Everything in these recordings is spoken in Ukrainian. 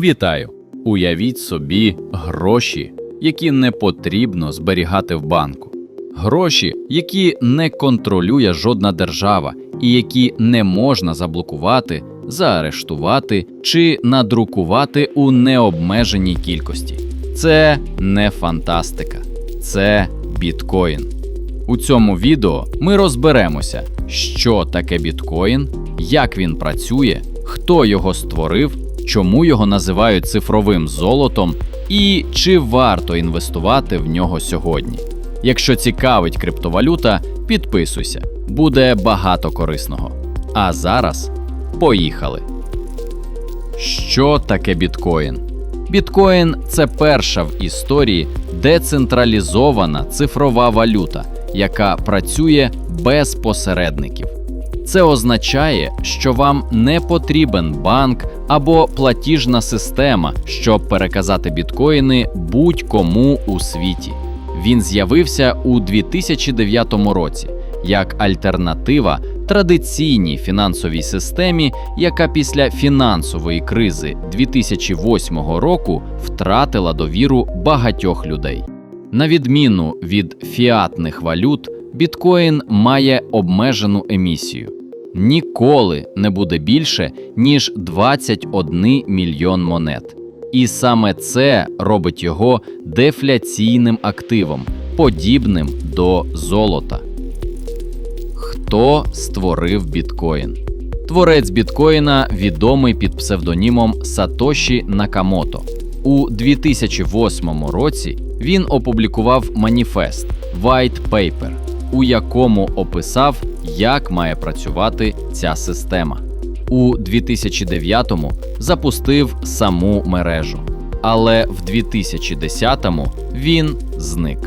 Вітаю! Уявіть собі гроші, які не потрібно зберігати в банку. Гроші, які не контролює жодна держава і які не можна заблокувати, заарештувати чи надрукувати у необмеженій кількості. Це не фантастика, це біткоін. У цьому відео ми розберемося, що таке біткоін, як він працює, хто його створив, чому його називають цифровим золотом і чи варто інвестувати в нього сьогодні. Якщо цікавить криптовалюта, підписуйся, буде багато корисного. А зараз поїхали. Що таке біткоін? Біткоін це перша в історії децентралізована цифрова валюта, яка працює без посередників. Це означає, що вам не потрібен банк або платіжна система, щоб переказати біткоїни будь-кому у світі. Він з'явився у 2009 році як альтернатива традиційній фінансовій системі, яка після фінансової кризи 2008 року втратила довіру багатьох людей. На відміну від фіатних валют, біткоін має обмежену емісію. Ніколи не буде більше, ніж 21 мільйон монет. І саме це робить його дефляційним активом, подібним до золота. Хто створив біткоін? Творець біткоїна відомий під псевдонімом Сатоші Накамото. У 2008 році він опублікував маніфест White Paper, у якому описав, як має працювати ця система. У 2009-му запустив саму мережу, але в 2010-му він зник.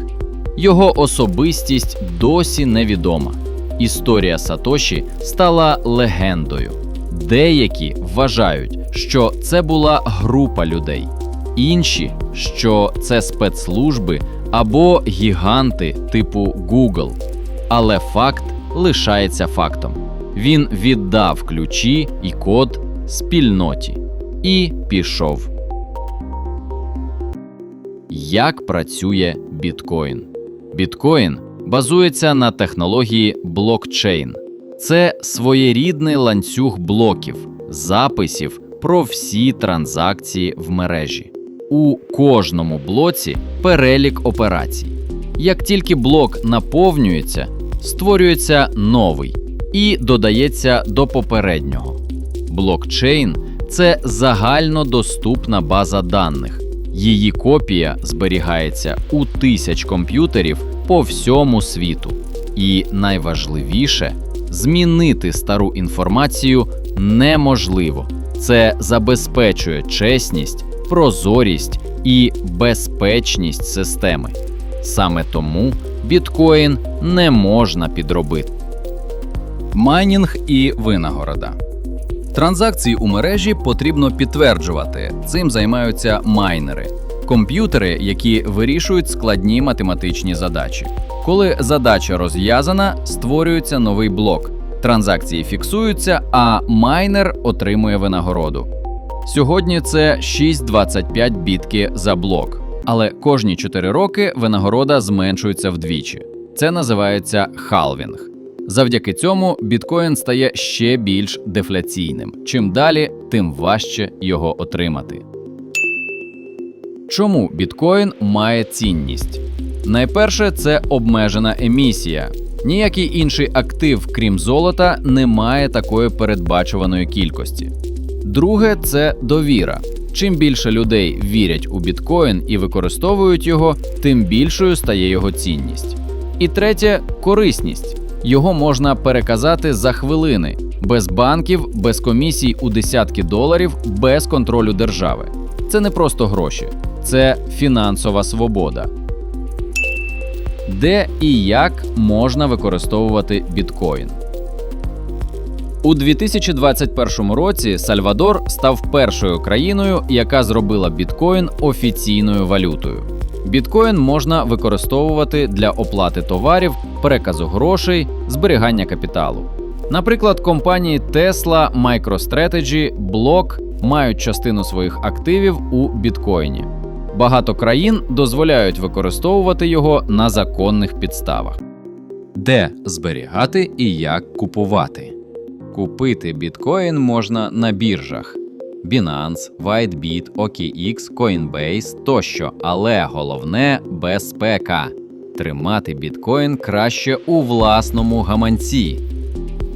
Його особистість досі невідома. Історія Сатоші стала легендою. Деякі вважають, що це була група людей, інші, що це спецслужби або гіганти типу Google. Але факт лишається фактом. Він віддав ключі і код спільноті і пішов. Як працює біткоін? Біткоін базується на технології блокчейн. Це своєрідний ланцюг блоків, записів про всі транзакції в мережі. У кожному блоці перелік операцій. Як тільки блок наповнюється, створюється новий і додається до попереднього. Блокчейн це загальнодоступна база даних. Її копія зберігається у тисяч комп'ютерів по всьому світу. І найважливіше змінити стару інформацію неможливо. Це забезпечує чесність, прозорість і безпечність системи. Саме тому біткоін не можна підробити. Майнінг і винагорода. Транзакції у мережі потрібно підтверджувати. Цим займаються майнери комп'ютери, які вирішують складні математичні задачі. Коли задача розв'язана, створюється новий блок. Транзакції фіксуються, а майнер отримує винагороду. Сьогодні це 6,25 бітки за блок, але кожні 4 роки винагорода зменшується вдвічі. Це називається халвінг. Завдяки цьому біткоін стає ще більш дефляційним. Чим далі, тим важче його отримати. Чому біткоін має цінність? Найперше, це обмежена емісія. Ніякий інший актив, крім золота, не має такої передбачуваної кількості. Друге це довіра. Чим більше людей вірять у біткоін і використовують його, тим більшою стає його цінність. І третє корисність. Його можна переказати за хвилини, без банків, без комісій у десятки доларів, без контролю держави. Це не просто гроші, це фінансова свобода. Де і як можна використовувати біткоін? У 2021 році Сальвадор став першою країною, яка зробила біткоін офіційною валютою. Біткоін можна використовувати для оплати товарів, переказу грошей, зберігання капіталу. Наприклад, компанії Tesla, MicroStrategy, Block мають частину своїх активів у біткоїні. Багато країн дозволяють використовувати його на законних підставах. Де зберігати і як купувати? Купити біткоін можна на біржах Binance, WhiteBit, OKX, Coinbase тощо, але головне безпека. Тримати біткоін краще у власному гаманці.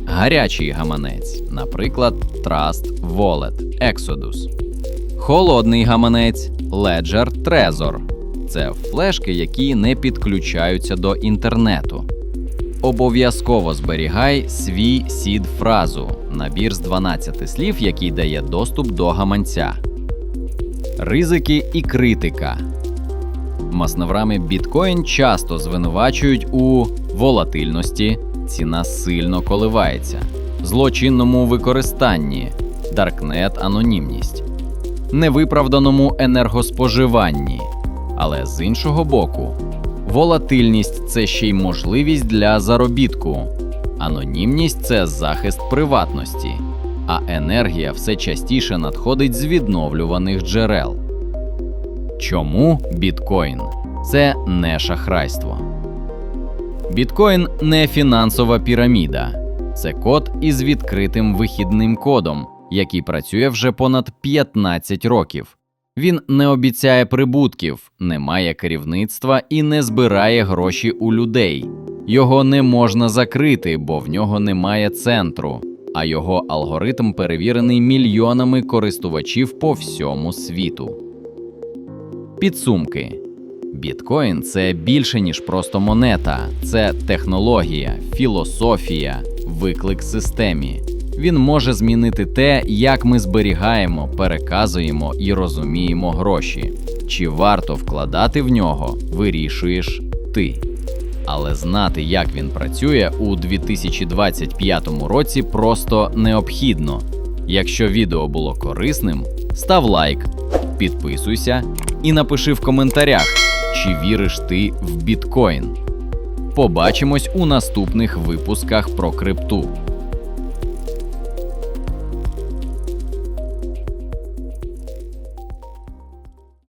Гарячий гаманець, наприклад, Trust Wallet, Exodus. Холодний гаманець Ledger Trezor. Це флешки, які не підключаються до інтернету. Обов'язково зберігай свій сід фразу набір з 12 слів, який дає доступ до гаманця. Ризики і критика. Масневрами біткоін часто звинувачують у волатильності, ціна сильно коливається, злочинному використанні, даркнет анонімність, невиправданому енергоспоживанні. Але з іншого боку, волатильність це ще й можливість для заробітку, анонімність це захист приватності, а енергія все частіше надходить з відновлюваних джерел. Чому біткоін? Це не шахрайство. Біткоін не фінансова піраміда, це код із відкритим вихідним кодом, який працює вже понад 15 років. Він не обіцяє прибутків, не має керівництва і не збирає гроші у людей. Його не можна закрити, бо в нього немає центру, а його алгоритм перевірений мільйонами користувачів по всьому світу. Підсумки. Біткоін це більше, ніж просто монета, це технологія, філософія, виклик системі. Він може змінити те, як ми зберігаємо, переказуємо і розуміємо гроші. Чи варто вкладати в нього, вирішуєш ти. Але знати, як він працює у 2025 році, просто необхідно. Якщо відео було корисним, став лайк, підписуйся і напиши в коментарях, чи віриш ти в біткоін. Побачимось у наступних випусках про крипту.